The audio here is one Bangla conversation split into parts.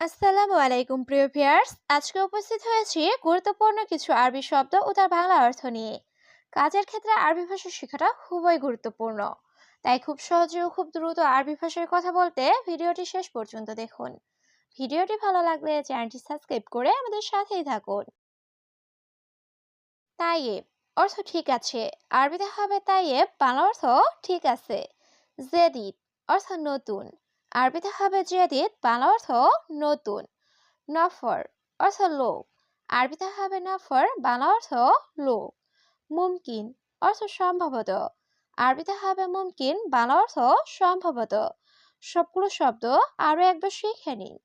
আসসালামু আলাইকুম, প্রিয় ভিউয়ার্স। আজকে উপস্থিত হয়েছি গুরুত্বপূর্ণ কিছু আরবি শব্দ ও তার বাংলা অর্থ নিয়ে। কাজের ক্ষেত্রে আরবি ভাষা শেখাটা খুবই গুরুত্বপূর্ণ। তাই খুব সহজে ও খুব দ্রুত আরবি ভাষায় কথা বলতে ভিডিওটি শেষ পর্যন্ত দেখুন। ভিডিওটি ভালো লাগলে চ্যানেলটি সাবস্ক্রাইব করে আমাদের সাথেই থাকুন। তাইয়েব অর্থ ঠিক আছে। আরবিতে হবে তাইয়েব, বাংলা অর্থ ঠিক আছে। জেদিদ অর্থ নতুন। আরবিতে হবে জেদিদ বাংলা অর্থ নতুন। নফর অর্থ লোক। আরবিতে হবে নফর, বাংলা অর্থ লোক। মুমকিন অর্থ সম্ভবত। আরবিতে হবে মুমকিন, বাংলা অর্থ সম্ভবত। সবগুলো শব্দ আরও একবার শিখে নিন।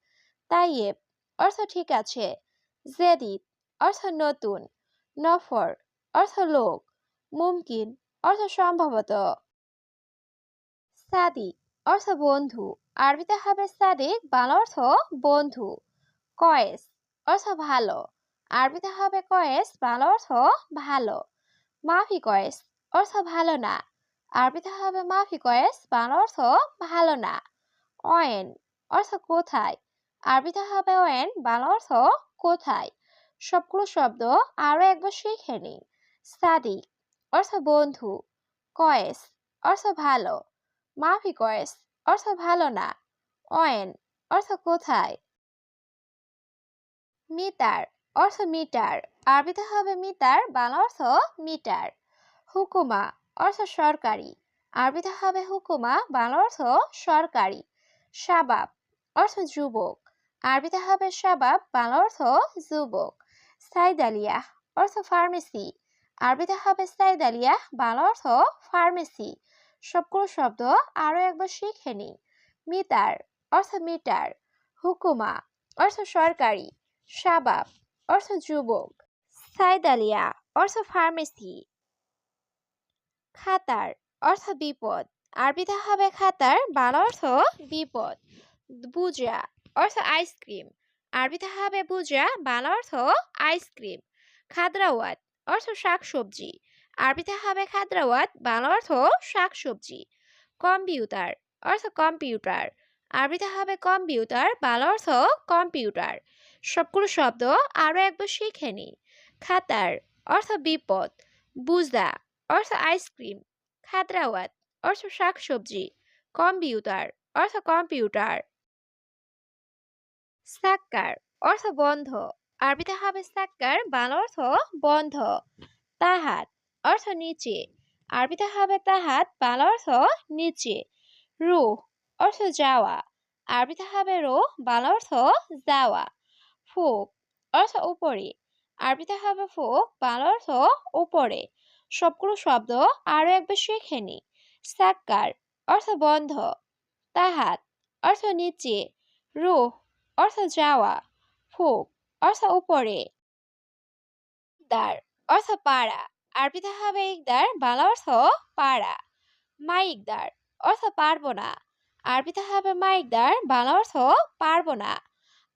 তাইয়েব অর্থ ঠিক আছে। জেদিদ অর্থ নতুন। নফর অর্থ লোক। মুমকিন অর্থ সম্ভবত। সাদিক অর্থ বন্ধু। আরবিতে হবে সাদিক, বাংলা অর্থ বন্ধু। কয়েস, অর্থ ভালো। আরবিতে হবে কয়েস, বাংলা অর্থ ভালো। মাফি কয়েস, অর্থ ভালো না। আরবিতে হবে মাফি কয়েস, বাংলা অর্থ ভালো না। অয়েন, অর্থ কোথায়? আরবিতে হবে অয়েন, বাংলা অর্থ কোথায়? সবগুলো শব্দ আরও একবার শিখে নিই। সাদিক, অর্থ বন্ধু। কয়েস, অর্থ ভালো। মাফি কয়েস অর্থ ভালো না। অয়েন, অর্থ কোথায়? মিটার, অর্থ মিটার। আরবিতে হবে মিটার, বাংলা অর্থ মিটার। হুকুমা, অর্থ সরকারি। আরবিতে হবে হুকুমা, বাংলা অর্থ সরকারি। শাবাব, অর্থ যুবক। আরবিতে হবে শাবাব, বাংলা অর্থ যুবক। সাইদালিয়া, অর্থ ফার্মেসি। আরবিতে হবে সাইদালিয়া, বাংলা অর্থ ফার্মেসি। সবগুলো শব্দ আরও একবার শিখে নিই। মিটার অর্থ মিটার। হুকুমা, অর্থ সরকারি। শাবাব, অর্থ যুবক। সাইদালিয়া, অর্থ ফার্মেসি। খাতার, অর্থ বিপদ। আরবিতে হবে খাতার, বাংলা অর্থ বিপদ। বুজা অর্থ আইসক্রিম। আরবিতে হবে বুজা বাংলা অর্থ আইসক্রিম। খাদ্রাওয়াত, অর্থ শাকসবজি। আরবিতে হবে খাদ্রাওয়াত, বাংলা অর্থ শাকসবজি। কম্পিউটার, অর্থ কম্পিউটার। আরবিতে হবে কম্পিউটার, বাংলা অর্থ কম্পিউটার। সবগুলো শব্দ আরও একবার শিখে নিই। খাতার, অর্থ বিপদ। বুজা অর্থ আইসক্রিম। খাদ্রাওয়াত, অর্থ শাক শাকসবজি। কম্পিউটার, অর্থ কম্পিউটার। সাক্কার অর্থ বন্ধ। আরবিতে হবে সাক্কার বাংলা অর্থ বন্ধ। তাহাত অর্থ নিচে। আরবিতে হবে তাহাত, বাংলা অর্থ নিচে। রুহ, অর্থ যাওয়া। আরবিতে হবে রো, বাংলা অর্থ যাওয়া। ফুক, অর্থ উপরে। আরবিতে হবে ফুক, বাংলা অর্থ উপরে। সবগুলো শব্দ আরও একবার শিখে নি। সাক্কার, অর্থ বন্ধ। তাহাত, অর্থ নিচে। রুহ, অর্থ যাওয়া। ফুক, অর্থ উপরে। দার, অর্থ পাড়া। আরবিতে হবে ইকদার বাংলা অর্থ পাড়া, মাইকদার অর্থ পারব না। আরবিতে হবে মাইকদার বাংলা অর্থ পারব না।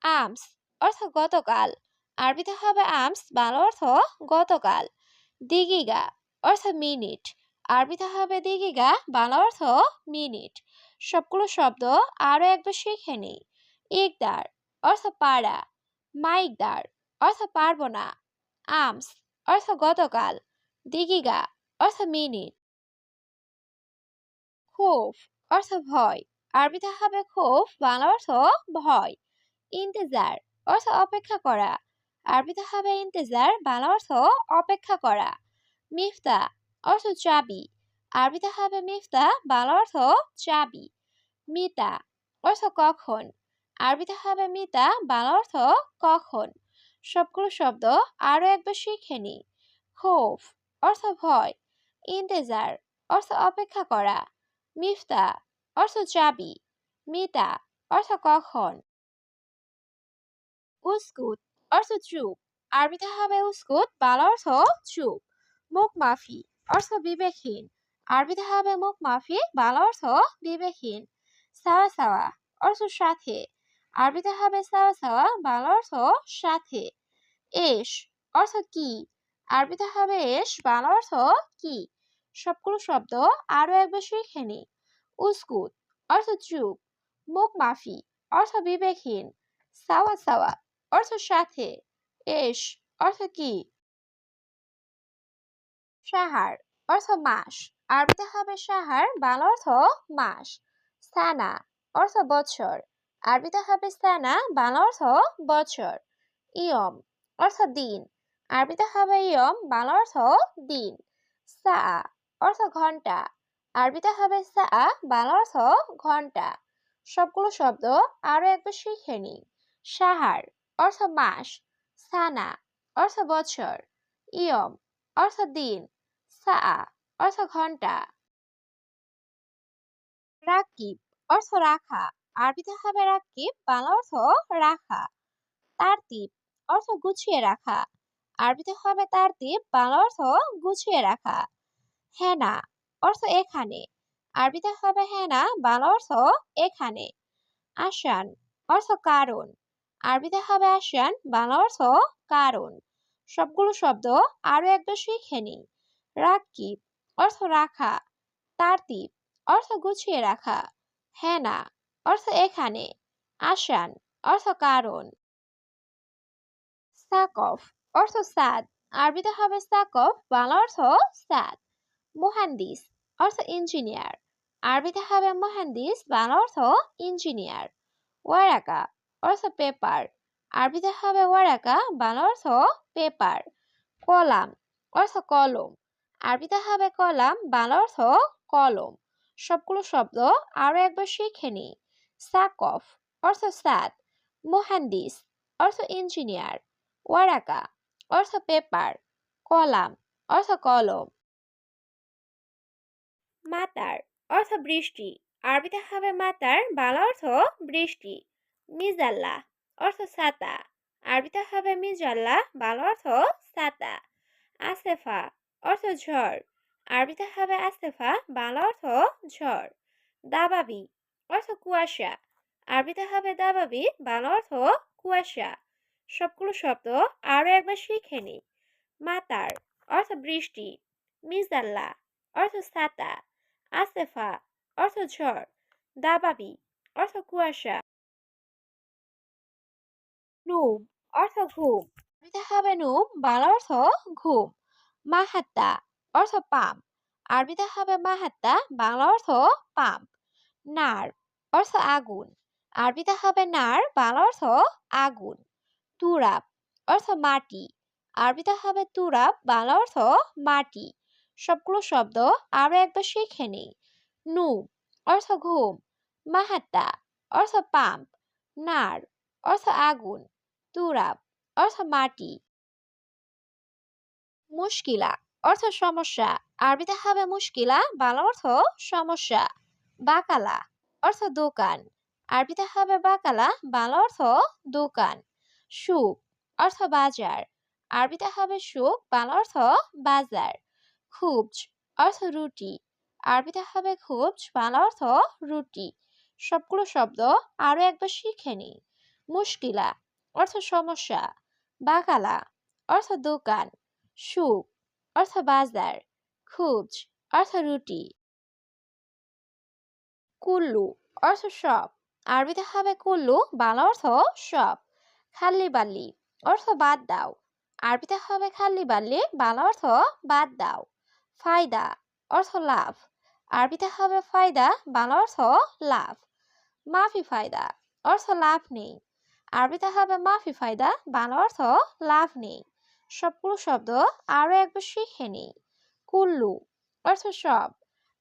আমস অর্থ গতকাল। আরবিতে হবে আমস বাংলা অর্থ গতকাল। দিগিগা অর্থ মিনিট। আরবিতে হবে দিগিগা বাংলা অর্থ মিনিট। সবগুলো শব্দ আরও একবার শিখে নিই। ইকদার অর্থ পাড়া। মাইকদার অর্থ পারব না। আমস অর্থ গতকাল। দিগিগা অর্থ মিনিট খোফ, অর্থ ভয়। আরবিতে হবে খোফ, বাংলা অর্থ ভয়। ইন্তেজার, অর্থ অপেক্ষা করা। আরবিতে হবে ইন্তেজার, বাংলা অর্থ অপেক্ষা করা। মিফতা, অর্থ চাবি। আরবিতে হবে মিফতা, বাংলা অর্থ চাবি। মিতা, অর্থ কখন। আরবিতে হবে মিতা, বাংলা অর্থ কখন। সবগুলো শব্দ আরও একবার শিখে নি। খোফ অর্থ ভয়, ইন্তেজার, অর্থ অপেক্ষা করা, মিফতা, অর্থ চাবি, মিতা, অর্থ কখন। উস্কুত, অর্থ চুপ, আরবিতে হবে উস্কুত, বাংলা অর্থ চুপ, মুখ মাফি, অর্থ বিবেকহীন, আরবিতে হবে মুখ মাফি, বাংলা অর্থ বিবেকহীন, সাওয়া সাওয়া, অর্থ সাথে, আরবিতে হবে সাওয়া সাওয়া, বাংলা অর্থ সাথে, এস, অর্থ কি আরবিতে হবে এস, বাংলা অর্থ কি? সবগুলো শব্দ আরও একবার শিখে নি উস্কুত, অর্থ চুপ। মুখ মাফি, অর্থ বিবেকহীন। সাওয়া সাওয়া, অর্থ সাথে। এস, অর্থ কি? সাহার, অর্থ মাস। আরবিতে হবে সাহার, বাংলা অর্থ মাস। সানা, অর্থ বছর। আরবিতে হবে সানা, বাংলা অর্থ বছর। ইয়ম, অর্থ দিন। আরবিতে হবে ইয়ম, বাংলা অর্থ দিন। সা, অর্থ ঘণ্টা। আরবিতে হবে সা, বাংলা অর্থ ঘণ্টা। সবগুলো শব্দ আরও একবার শিখে নিই। সাহার, অর্থ মাস। সানা, অর্থ বছর। ইয়ম, অর্থ দিন। সা, অর্থ ঘণ্টা। রাকিব, অর্থ রাখা। আরবিতে হবে রাকিব, বাংলা অর্থ রাখা। তারতিব, অর্থ গুছিয়ে রাখা। আরবিতে হবে তারতিব বাংলা অর্থ গুছিয়ে রাখা। হেনা, অর্থ এখানে। আরবিতে হবে হেনা, বাংলা অর্থ এখানে। আসান, অর্থ কারণ। আরবিতে হবে আসান, বাংলা অর্থ কারণ। সবগুলো শব্দ আরও একবার শিখে নিই। রাকিব অর্থ রাখা। তারতিব অর্থ গুছিয়ে রাখা। হেনা, অর্থ এখানে। আসান, অর্থ কারণ। সাকফ অর্থ সাদ আরবিতে হবে সাকফ বাংলা অর্থ সাদ মোহান্দিস, অর্থ ইঞ্জিনিয়ার আরবিতে হবে মুহান্দিস, বাংলা অর্থ ইঞ্জিনিয়ার ওয়ারাকা, অর্থ পেপার আরবিতে হবে ওয়ারাকা, বাংলা অর্থ পেপার কলাম, অর্থ কলম। আরবিতে হবে কলাম, বাংলা অর্থ কলম। সবগুলো শব্দ আরও একবার শিখে নিই। সাকফ অর্থ সাদ মোহান্দিস, অর্থ ইঞ্জিনিয়ার ওয়ারাকা অর্থ পেপার, কলাম, অর্থ কলম। মাতার, অর্থ বৃষ্টি। আরবিতে হবে মাতার, বাংলা অর্থ বৃষ্টি। মিজাল্লা, অর্থ ছাতা। আরবিতে হবে মিজাল্লা, বাংলা অর্থ ছাতা। আসেফা অর্থ ঝড়। আরবিতে হবে আসেফা বাংলা অর্থ ঝড়। দাবাবি, অর্থ কুয়াশা। আরবিতে হবে দাবাবি, বাংলা অর্থ কুয়াশা। সবগুলো শব্দ আরও একবার শিখে নিই মাতার অর্থ বৃষ্টি, মিজাল্লা অর্থ ছাতা আসেফা অর্থ ঝড়, দাবাবি অর্থ কুয়াশা। নুম অর্থ ঘুম। হবে নুম, বাংলা অর্থ ঘুম। মাহাত্তা অর্থ পাম্প আরবিতে হবে মাহাত্তা, বাংলা অর্থ পাম্প নার অর্থ আগুন। আরবিতে হবে নার, বাংলা অর্থ আগুন। তুরাব অর্থ মাটি। আরবিতে হবে তুরাব বাংলা অর্থ মাটি। সবগুলো শব্দ আরও একবার শিখে নিই। নু অর্থ ঘুম। মাহাত্তা, অর্থ পাম্প। নার, অর্থ আগুন। তুরাব অর্থ মাটি। মুশকিলা, অর্থ সমস্যা। আরবিতে হবে মুশকিলা, বাংলা অর্থ সমস্যা। বাকালা, অর্থ দোকান। আরবিতে হবে বাকালা, বাংলা অর্থ দোকান। সুখ, অর্থ বাজার। আরবিতে হবে সুখ, বাংলা অর্থ বাজার। খুবজ, অর্থ রুটি। আরবিতে হবে খুবজ, বাংলা অর্থ রুটি। সবগুলো শব্দ আরও একবার শিখে নিই। মুশকিলা, অর্থ সমস্যা। বাকালা, অর্থ দোকান। সুখ, অর্থ বাজার। খুবজ, অর্থ রুটি। কুল্লু, অর্থ সব আরবিতে হবে কুল্লু, বাংলা অর্থ সব খাল্লি বাল্লি অর্থ বাদ দাও। আরবিতে হবে খাল্লি বাল্লি বাংলা অর্থ বাদ দাও। ফায়দা, অর্থ লাভ। আরবিতে হবে ফায়দা, বাংলা অর্থ লাভ। মাফি ফায়দা, অর্থ লাভ নেই। আরবিতে হবে মাফি ফায়দা, বাংলা অর্থ লাভ নেই। সবগুলো শব্দ আরও একবার শিখে নিই। কুল্লু, অর্থ সব।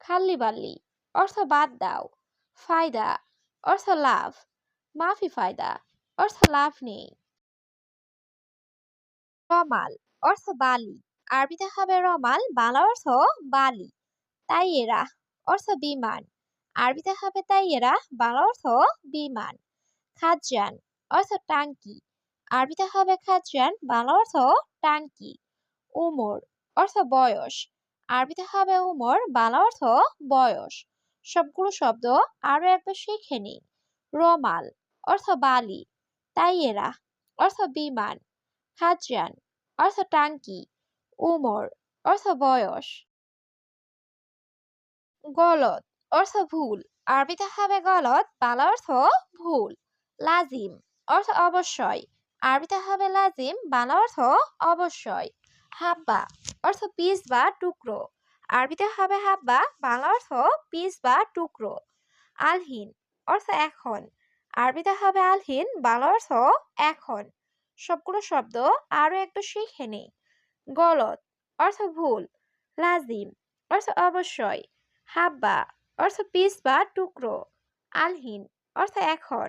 খাল্লি বাল্লি অর্থ বাদ দাও। ফায়দা, অর্থ লাভ। মাফি ফায়দা অর্থ লাভ নেই। রমাল, অর্থ বালি। আরবিতে হবে রমাল, বাংলা অর্থ বালি। তাইয়েরা, অর্থ বিমান। আরবিতে হবে তাইয়েরা, বাংলা অর্থ বিমান। খাজান অর্থ টাঙ্কি। আরবিতে হবে খাজান বাংলা অর্থ টাঙ্কি। উমর, অর্থ বয়স। আরবিতে হবে উমর, বাংলা অর্থ বয়স। সবগুলো শব্দ আরও একবার শিখে নিই। রমাল, অর্থ বালি। তাইয়েরা। অর্থ বিমান খাজান অর্থ টাঙ্কি, উমর, অর্থ বয়স। গলত অর্থ ভুল। আরবিতে হবে গলত বাংলা অর্থ ভুল। লাজিম, অর্থ অবশ্যই। আরবিতে হবে লাজিম, বাংলা অর্থ অবশ্যই। হাব্বা, অর্থ পিস বা টুকরো। আরবিতে হবে হাব্বা, বাংলা অর্থ পিস বা টুকরো। আলহিন, অর্থ এখন। আরবিতে হবে আলহিন বাংলা অর্থ এখন। সবগুলো শব্দ আরও একটু শিখে নেই। গলত, অর্থ ভুল। লাজিম, অর্থ অবশ্যই। হাব্বা, অর্থ পিস বা টুকরো। আলহিন, অর্থ এখন।